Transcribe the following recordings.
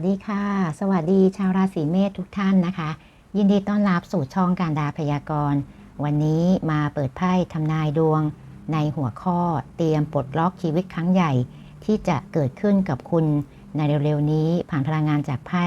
วัสดีค่ะ สวัสดีชาวราศีเมษทุกท่านนะคะ ยินดีต้อนรับสู่ช่องการดาพยากรณ์ วันนี้มาเปิดไพ่ทำนายดวง ในหัวข้อเตรียมปลดล็อกชีวิตครั้งใหญ่ ที่จะเกิดขึ้นกับคุณในเร็วๆนี้ผ่านพลังงานจากไพ่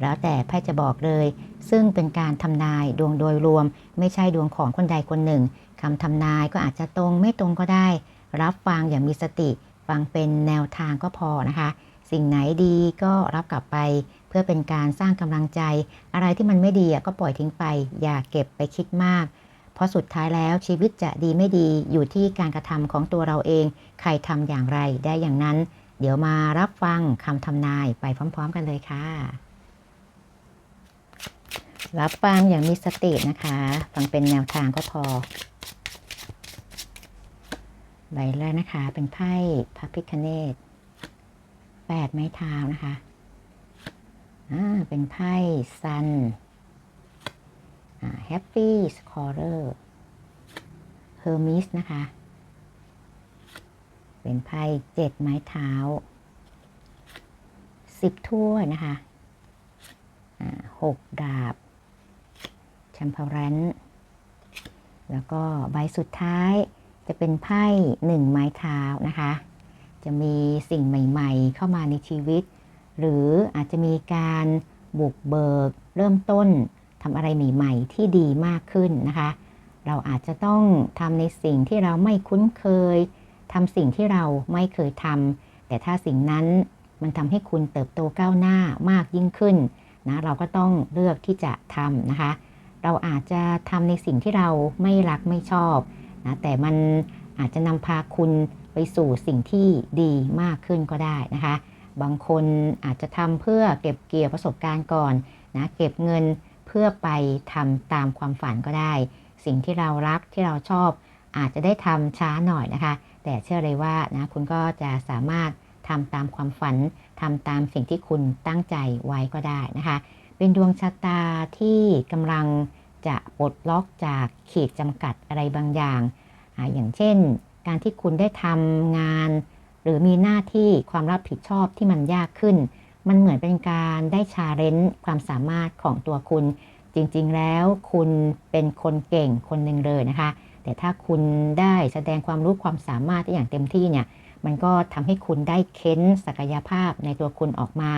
แล้วแต่ไพ่จะบอกเลย ซึ่งเป็นการทำนายดวงโดยรวม ไม่ใช่ดวงของคนใดคนหนึ่งคำทำนายก็อาจจะตรงไม่ตรงก็ได้ รับฟังอย่างมีสติ ฟังเป็นแนวทางก็พอนะคะ สิ่งไหนดีก็รับกลับไป เพื่อเป็นการสร้างกำลังใจ อะไรที่มันไม่ดีก็ปล่อยทิ้งไป อย่าเก็บไปคิดมาก เพราะสุดท้ายแล้วชีวิตจะดีไม่ดีอยู่ที่การกระทำของตัวเราเอง ใครทำอย่างไรได้อย่างนั้น เดี๋ยวมารับฟังคำทำนายไปพร้อม ๆ กันเลยค่ะ รับฟังอย่างมีสตินะคะ ฟังเป็นแนวทางก็พอใบแรกนะคะเป็นไพ่พระพิคเนต แปดไม้เท้านะคะอ่าเป็นไพ่ซันอ่าแฮปปี้สคอร์เรอร์เฮอร์มิสนะคะ เป็นไพ่เจ็ดไม้เท้าสิบถ้วยนะคะอ่าหกดาบแชมเปอร์แรนแล้วก็ใบสุดท้ายจะเป็นไพ่หนึ่งไม้เท้านะคะ จะมีสิ่งใหม่ๆ เข้ามาในชีวิต หรืออาจจะมีการบุกเบิก เริ่มต้นทำอะไรใหม่ ๆ ที่ดีมากขึ้นนะคะ เราอาจจะต้องทำในสิ่งที่เราไม่คุ้นเคยทำสิ่งที่เราไม่เคยทำแต่ถ้าสิ่งนั้นมันทำให้คุณเติบโตก้าวหน้ามากยิ่งขึ้นนะเราก็ต้องเลือกที่จะทำนะคะ เราอาจจะทำในสิ่งที่เราไม่รักไม่ชอบนะแต่มันอาจจะนำพาคุณ ไปสู่สิ่งที่ดีมากขึ้นก็ได้นะคะ บางคนอาจจะทำเพื่อเก็บเกี่ยวประสบการณ์ก่อนนะเก็บเงินเพื่อไปทำตามความฝันก็ได้ สิ่งที่เรารักที่เราชอบ อาจจะได้ทำช้าหน่อยนะคะ แต่เชื่อเลยว่านะคุณก็จะสามารถทำตามความฝันทำตามสิ่งที่คุณตั้งใจไว้ก็ได้นะคะ เป็นดวงชะตาที่กำลังจะปลดล็อกจากขีดจำกัดอะไรบางอย่างออย่างเช่น การที่คุณได้ทำงาน หรือมีหน้าที่ความรับผิดชอบที่มันยากขึ้น มันเหมือนเป็นการได้ชาเลนจ์ความสามารถของตัวคุณ จริงๆแล้วคุณเป็นคนเก่งคนหนึ่งเลยนะคะ แต่ถ้าคุณได้แสดงความรู้ความสามารถได้อย่างเต็มที่เนี่ยมันก็ทำให้คุณได้เค้นศักยภาพในตัวคุณออกมา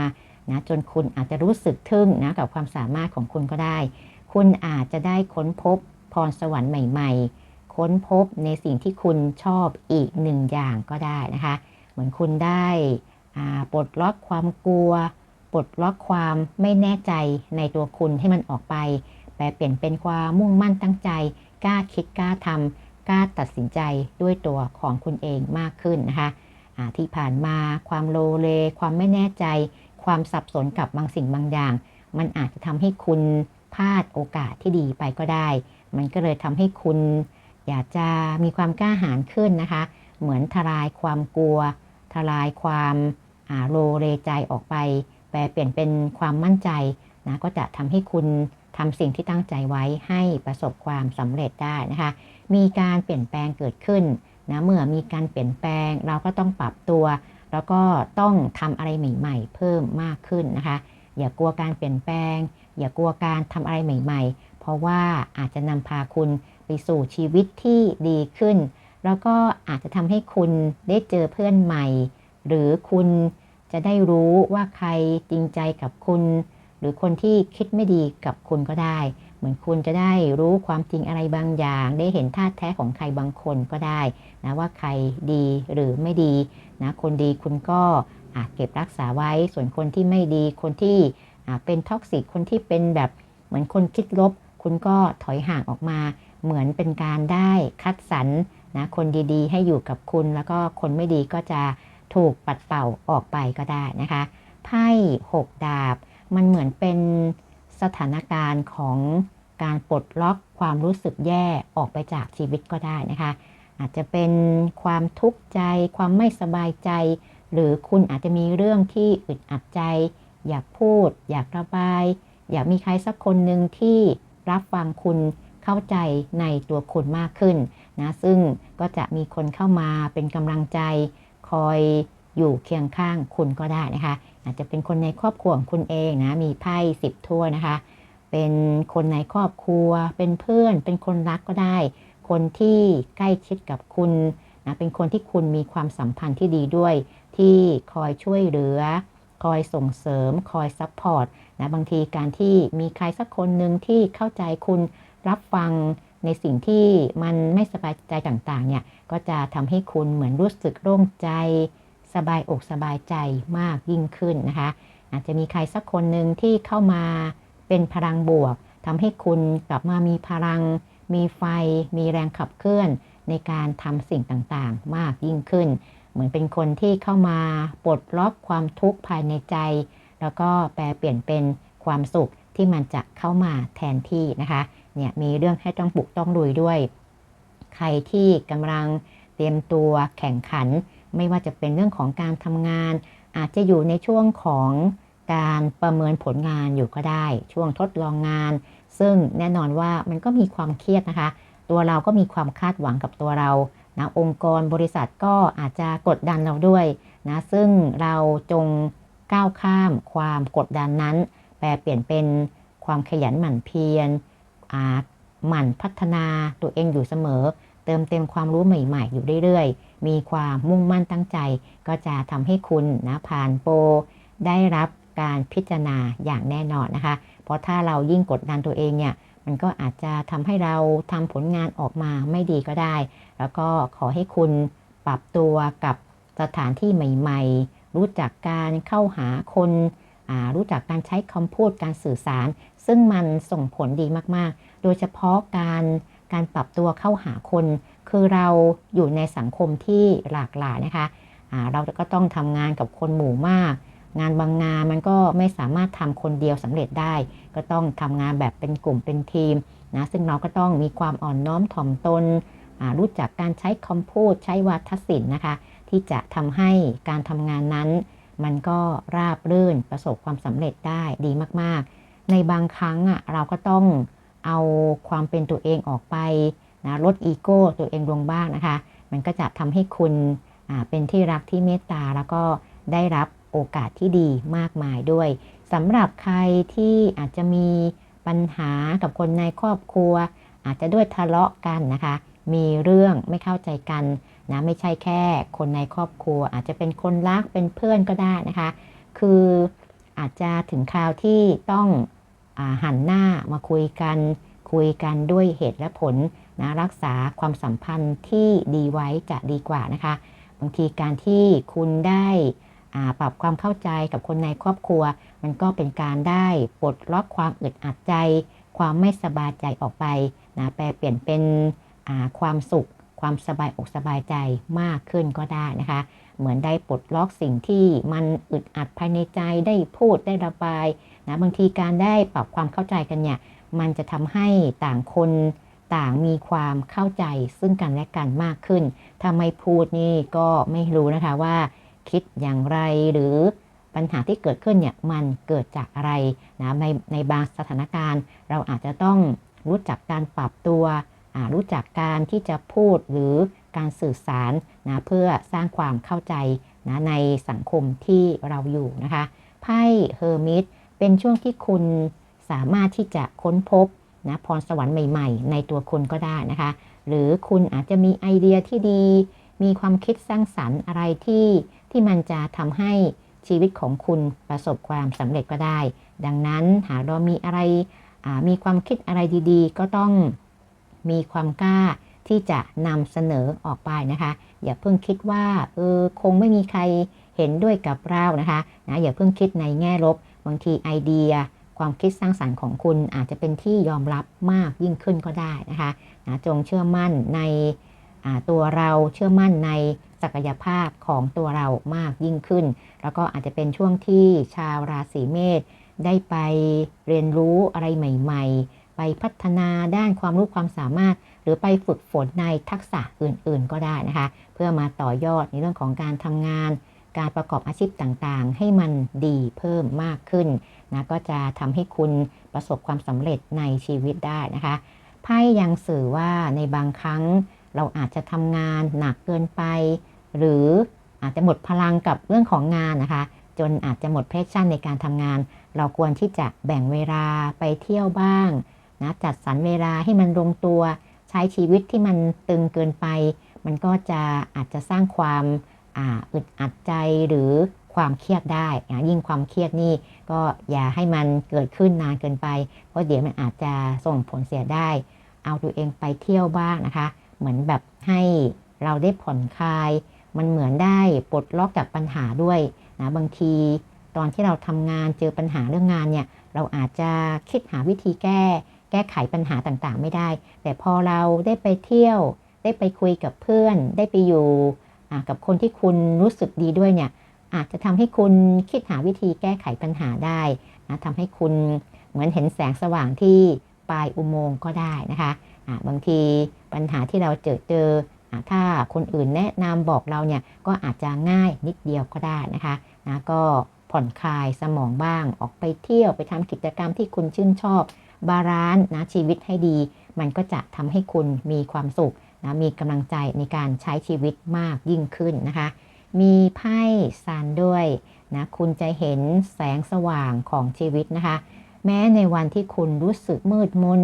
นะจนคุณอาจจะรู้สึกทึ่งนะกับความสามารถของคุณก็ได้ คุณอาจจะได้ค้นพบพรสวรรค์ใหม่ ๆ ค้นพบในสิ่งที่คุณชอบอีกหนึ่งอย่างก็ได้นะคะ เหมือนคุณได้ปลดล็อกความกลัว ปลดล็อกความไม่แน่ใจในตัวคุณให้มันออกไปแปลเปลี่ยนเป็นความมุ่งมั่นตั้งใจ กล้าคิดกล้าทำกล้าตัดสินใจด้วยตัวของคุณเองมากขึ้นนะคะที่ผ่านมาความโลเล ความไม่แน่ใจ ความสับสนกับบางสิ่งบางอย่าง มันอาจจะทำให้คุณพลาดโอกาสที่ดีไปก็ได้ มันก็เลยทำให้คุณ อยากจะมีความกล้าหาญขึ้นนะคะ เหมือนทลายความกลัว ทลายความโลเลใจออกไป แปลเปลี่ยนเป็นความมั่นใจนะก็จะทำให้คุณทำสิ่งที่ตั้งใจไว้ให้ประสบความสำเร็จได้นะคะ มีการเปลี่ยนแปลงเกิดขึ้นนะเมื่อมีการเปลี่ยนแปลงเราก็ต้องปรับตัว แล้วก็ต้องทำอะไรใหม่ ๆ เพิ่มมากขึ้นนะคะ อย่ากลัวการเปลี่ยนแปลง อย่ากลัวการทำอะไรใหม่ ๆ เพราะว่าอาจจะนำพาคุณ ไปสู่ชีวิตที่ดีขึ้น แล้วก็อาจจะทำให้คุณได้เจอเพื่อนใหม่ หรือคุณจะได้รู้ว่าใครจริงใจกับคุณ หรือคนที่คิดไม่ดีกับคุณก็ได้ เหมือนคุณจะได้รู้ความจริงอะไรบางอย่าง ได้เห็นท่าแท้ของใครบางคนก็ได้นะว่าใครดีหรือไม่ดีนะคนดีคุณก็อาจเก็บรักษาไว้ ส่วนคนที่ไม่ดีคนที่เป็นท็อกซิกคนที่เป็นแบบเหมือนคนคิดลบ คุณก็ถอยห่างออกมา เหมือนเป็นการได้คัดสรรนะคนดีๆ ให้อยู่กับคุณ แล้วก็คนไม่ดีก็จะถูกปัดเป่าออกไปก็ได้นะคะไพ่หกดาบ มันเหมือนเป็นสถานการณ์ของการปลดล็อกความรู้สึกแย่ออกไปจากชีวิตก็ได้นะคะ อาจจะเป็นความทุกข์ใจ ความไม่สบายใจ หรือคุณอาจจะมีเรื่องที่อึดอัดใจ อยากพูด อยากระบาย อยากมีใครสักคนหนึ่งที่ รับฟังคุณเข้าใจในตัวคุณมากขึ้นนะซึ่งก็จะมีคนเข้ามาเป็นกำลังใจคอยอยู่เคียงข้างคุณก็ได้นะคะ อาจจะเป็นคนในครอบครัวของคุณเองนะมีไพ่สิบถ้วนะคะ เป็นคนในครอบครัว เป็นเพื่อน เป็นคนรักก็ได้ คนที่ใกล้ชิดกับคุณนะเป็นคนที่คุณมีความสัมพันธ์ที่ดีด้วย ที่คอยช่วยเหลือ คอยส่งเสริม คอยซัพพอร์ตนะบางทีการที่มีใครสักคนหนึ่งที่เข้าใจคุณรับฟังในสิ่งที่มันไม่สบายใจต่างๆเนี่ยก็จะทำให้คุณเหมือนรู้สึกโล่งใจ สบายอกสบายใจมากยิ่งขึ้นนะคะ อาจจะมีใครสักคนหนึ่งที่เข้ามาเป็นพลังบวกทำให้คุณกลับมามีพลัง มีไฟ มีแรงขับเคลื่อนในการทำสิ่งต่างๆ มากยิ่งขึ้น เหมือนเป็นคนที่เข้ามาปลดล็อกความทุกข์ภายในใจ แล้วก็แปลเปลี่ยนเป็นความสุขที่มันจะเข้ามาแทนที่นะคะเนี่ยมีเรื่องให้ต้องปลุกต้องลุยด้วย ใครที่กำลังเตรียมตัวแข่งขัน ไม่ว่าจะเป็นเรื่องของการทำงาน อาจจะอยู่ในช่วงของการประเมินผลงานอยู่ก็ได้ ช่วงทดลองงาน ซึ่งแน่นอนว่ามันก็มีความเครียดนะคะ ตัวเราก็มีความคาดหวังกับตัวเรา นะองค์กรบริษัทก็อาจจะกดดันเราด้วยนะซึ่งเราจงก้าวข้ามความกดดันนั้น แปลเปลี่ยนเป็นความขยันหมั่นเพียรหมั่นพัฒนาตัวเองอยู่เสมอ เติมเต็มความรู้ใหม่ ๆ อยู่เรื่อยๆ มีความมุ่งมั่นตั้งใจ ก็จะทำให้คุณนะผ่านโปรได้รับการพิจารณาอย่างแน่นอนนะคะ เพราะถ้าเรายิ่งกดดันตัวเองเนี่ย มันก็อาจจะทำให้เราทำผลงานออกมาไม่ดีก็ได้ แล้วก็ขอให้คุณปรับตัวกับสถานที่ใหม่ ๆ รู้จักการเข้าหาคนรู้จักการใช้คำพูดการสื่อสาร ซึ่งมันส่งผลดีมากๆ โดยเฉพาะการการปรับตัวเข้าหาคน คือเราอยู่ในสังคมที่หลากหลายนะคะะเราก็ต้องทำงานกับคนหมู่มาก งานบางงานมันก็ไม่สามารถทำคนเดียวสำเร็จได้ ก็ต้องทำงานแบบเป็นกลุ่มเป็นทีมนะซึ่งเราก็ต้องมีความอ่อนน้อมถ่อมตนรู้จักการใช้คำพูดใช้วาทศิลป์นะคะ ที่จะทำให้การทำงานนั้น มันก็ราบรื่นประสบความสำเร็จได้ดีมากๆ ในบางครั้งอะเราก็ต้องเอาความเป็นตัวเองออกไปนะลดอีโก้ตัวเองลงบ้างนะคะ มันก็จะทำให้คุณเป็นที่รักที่เมตตาแล้วก็ได้รับ โอกาสที่ดีมากมายด้วยสำหรับใครที่อาจจะมีปัญหากับคนในครอบครัว อาจจะด้วยทะเลาะกันนะคะ มีเรื่องไม่เข้าใจกันนะไม่ใช่แค่คนในครอบครัว อาจจะเป็นคนรักเป็นเพื่อนก็ได้นะคะ คืออาจจะถึงคราวที่ต้องอหันหน้ามาคุยกัน คุยกันด้วยเหตุและผลนะรักษาความสัมพันธ์ที่ดีไว้จะดีกว่านะคะ บางทีการที่คุณได้ ปรับความเข้าใจกับคนในครอบครัว มันก็เป็นการได้ปลดล็อกความอึดอัดใจ ความไม่สบายใจออกไปนะแปลเปลี่ยนเป็นความสุข ความสบายอกสบายใจมากขึ้นก็ได้นะคะ เหมือนได้ปลดล็อกสิ่งที่มันอึดอัดภายในใจได้พูดได้ระบายนะบางทีการได้ปรับความเข้าใจกันเนี่ยมันจะทำให้ต่างคนต่างมีความเข้าใจซึ่งกันและกันมากขึ้น ถ้าไม่พูดนี่ก็ไม่รู้นะคะว่า คิดอย่างไร หรือปัญหาที่เกิดขึ้นเนี่ยมันเกิดจากอะไรนะในในบางสถานการณ์ เราอาจจะต้องรู้จักการปรับตัว รู้จักการที่จะพูดหรือการสื่อสารนะเพื่อสร้างความเข้าใจนะในสังคมที่เราอยู่นะคะไพ่เฮอร์มิตเป็นช่วงที่คุณสามารถที่จะค้นพบนะพรสวรรค์ใหม่ๆ ในตัวคุณก็ได้นะคะ หรือคุณอาจจะมีไอเดียที่ดี มีความคิดสร้างสรรค์อะไรที่ ที่มันจะทำให้ชีวิตของคุณประสบความสำเร็จก็ได้ ดังนั้นหากเรามีอะไรมีความคิดอะไรดีๆ ก็ต้องมีความกล้าที่จะนำเสนอออกไปนะคะ อย่าเพิ่งคิดว่าเออคงไม่มีใครเห็นด้วยกับเรานะคะนะอย่าเพิ่งคิดในแง่ลบ บางทีไอเดีย ความคิดสร้างสรรค์ของคุณอาจจะเป็นที่ยอมรับมากยิ่งขึ้นก็ได้นะคะนะจงเชื่อมั่นในตัวเราเชื่อมั่นใน ศักยภาพของตัวเรามากยิ่งขึ้น แล้วก็อาจจะเป็นช่วงที่ชาวราศีเมษได้ไปเรียนรู้อะไรใหม่ ๆ ไปพัฒนาด้านความรู้ความสามารถ หรือไปฝึกฝนในทักษะอื่นๆก็ได้นะคะ เพื่อมาต่อยอดในเรื่องของการทำงาน การประกอบอาชีพต่างๆ ให้มันดีเพิ่มมากขึ้นนะก็จะทำให้คุณประสบความสำเร็จในชีวิตได้นะคะไพ่ยังสื่อว่าในบางครั้ง เราอาจจะทำงานหนักเกินไป หรืออาจจะหมดพลังกับเรื่องของงานนะคะ จนอาจจะหมดแพชชั่นในการทำงาน เราควรที่จะแบ่งเวลาไปเที่ยวบ้างนะจัดสรรเวลาให้มันลงตัว ใช้ชีวิตที่มันตึงเกินไป มันก็จะอาจจะสร้างความอึดอัดใจหรือความเครียดได้นะยิ่งความเครียดนี่ก็อย่าให้มันเกิดขึ้นนานเกินไป เพราะเดี๋ยวมันอาจจะส่งผลเสียได้ เอาตัวเองไปเที่ยวบ้างนะคะ เหมือนแบบให้เราได้ผ่อนคลาย มันเหมือนได้ปลดล็อกจากปัญหาด้วยนะบางทีตอนที่เราทำงานเจอปัญหาเรื่องงานเนี่ยเราอาจจะคิดหาวิธีแก้ แก้ไขปัญหาต่างๆ ไม่ได้ แต่พอเราได้ไปเที่ยว ได้ไปคุยกับเพื่อน ได้ไปอยู่กับคนที่คุณรู้สึกดีด้วยเนี่ยอาจจะทำให้คุณคิดหาวิธีแก้ไขปัญหาได้นะทำให้คุณเหมือนเห็นแสงสว่างที่ปลายอุโมงค์ก็ได้นะคะะ บางทีปัญหาที่เราเจอเจอถ้าคนอื่นแนะนำบอกเราเนี่ยก็อาจจะง่ายนิดเดียวก็ได้นะคะนะก็ผ่อนคลายสมองบ้างออกไปเที่ยวไปทำกิจกรรมที่คุณชื่นชอบบาลานซ์นะชีวิตให้ดี มันก็จะทำให้คุณมีความสุขนะมีกำลังใจในการใช้ชีวิตมากยิ่งขึ้นนะคะ มีไพ่ซันด้วยนะคุณจะเห็นแสงสว่างของชีวิตนะคะ แม้ในวันที่คุณรู้สึกมืดมน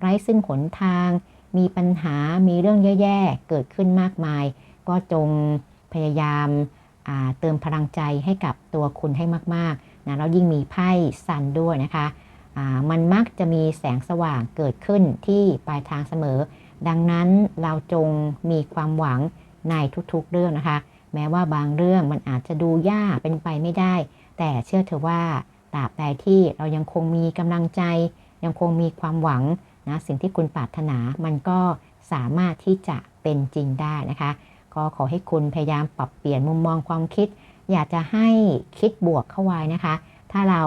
ไร้ซึ่งหนทาง มีปัญหามีเรื่องแย่ๆ เกิดขึ้นมากมาย ก็จงพยายามเติมพลังใจให้กับตัวคุณให้มากๆนะแล้วยิ่งมีไพ่ซันด้วยนะคะมันมักจะมีแสงสว่างเกิดขึ้นที่ปลายทางเสมอ ดังนั้นเราจงมีความหวังในทุกๆเรื่องนะคะ แม้ว่าบางเรื่องมันอาจจะดูยากเป็นไปไม่ได้ แต่เชื่อเถอะว่าตราบใดที่เรายังคงมีกำลังใจ ยังคงมีความหวัง นะสิ่งที่คุณปรารถนามันก็สามารถที่จะเป็นจริงได้นะคะ ก็ขอให้คุณพยายามปรับเปลี่ยนมุมมองความคิด อยากจะให้คิดบวกเข้าไว้นะคะ ถ้าเรา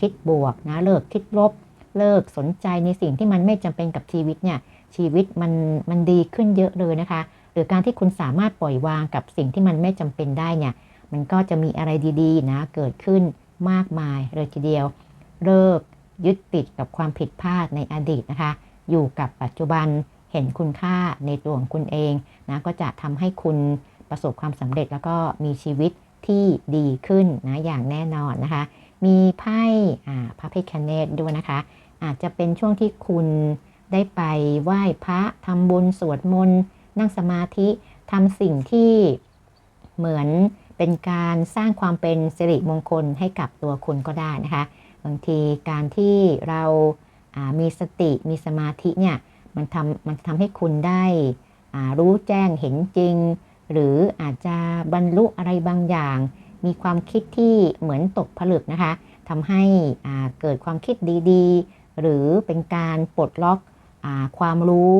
คิดบวกนะเลิกคิดลบ เลิกสนใจในสิ่งที่มันไม่จำเป็นกับชีวิตเนี่ยชีวิตมันมันดีขึ้นเยอะเลยนะคะ หรือการที่คุณสามารถปล่อยวางกับสิ่งที่มันไม่จำเป็นได้เนี่ยมันก็จะมีอะไรดีๆนะเกิดขึ้นมากมายเลยทีเดียว เลิก ยึดติดกับความผิดพลาดในอดีตนะคะ อยู่กับปัจจุบันเห็นคุณค่าในตัวของคุณเองนะก็จะทำให้คุณประสบความสำเร็จแล้วก็มีชีวิตที่ดีขึ้นนะอย่างแน่นอนนะคะ มีไพ่พระพิคเนตด้วยนะคะ อาจจะเป็นช่วงที่คุณได้ไปไหว้พระทำบุญสวดมนต์นั่งสมาธิทำสิ่งที่เหมือนเป็นการสร้างความเป็นสิริมงคลให้กับตัวคุณก็ได้นะคะางทีการที่เรามีสติมีสมาธิเนี่ยมันทำมันทำให้คุณได้รู้แจ้งเห็นจริง หรืออาจจะบรรลุอะไรบางอย่าง มีความคิดที่เหมือนตกผลึกนะคะทำให้เกิดความคิดดีๆ หรือเป็นการปลดล็อกอความรู้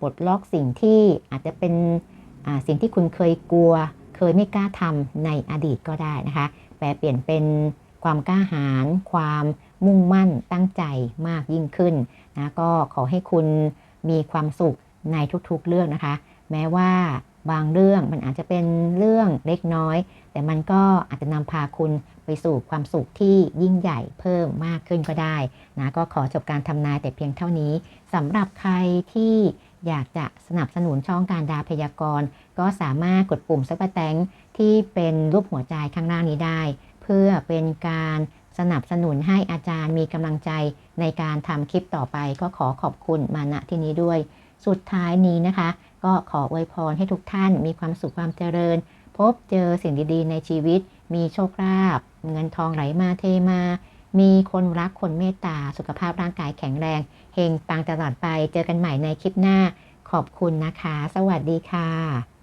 ปลดล็อกสิ่งที่อาจจะเป็นสิ่งที่คุณเคยกลัว เคยไม่กล้าทำในอดีตก็ได้นะคะแปลเปลี่ยนเป็น ความกล้าหาญความมุ่งมั่นตั้งใจมากยิ่งขึ้นนะก็ขอให้คุณมีความสุขในทุกๆเรื่องนะคะ แม้ว่าบางเรื่องมันอาจจะเป็นเรื่องเล็กน้อย แต่มันก็อาจจะนำพาคุณไปสู่ความสุขที่ยิ่งใหญ่เพิ่มมากขึ้นก็ได้นะก็ขอจบการทำนายแต่เพียงเท่านี้สำหรับใครที่อยากจะสนับสนุนช่องการดาพยากรณ์ ก็สามารถกดปุ่มซับแตงที่เป็นรูปหัวใจข้างล่างนี้ได้ เพื่อเป็นการสนับสนุนให้อาจารย์มีกำลังใจในการทำคลิปต่อไปก็ขอขอบคุณมาณที่นี้ด้วย สุดท้ายนี้นะคะ ก็ขออวยพรให้ทุกท่านมีความสุขความเจริญ พบเจอสิ่งดีๆ ในชีวิต มีโชคลาภเงินทองไหลมาเทมา มีคนรักคนเมตตาสุขภาพร่างกายแข็งแรงเฮงปังตลอดไปเจอกันใหม่ในคลิปหน้า ขอบคุณนะคะ สวัสดีค่ะ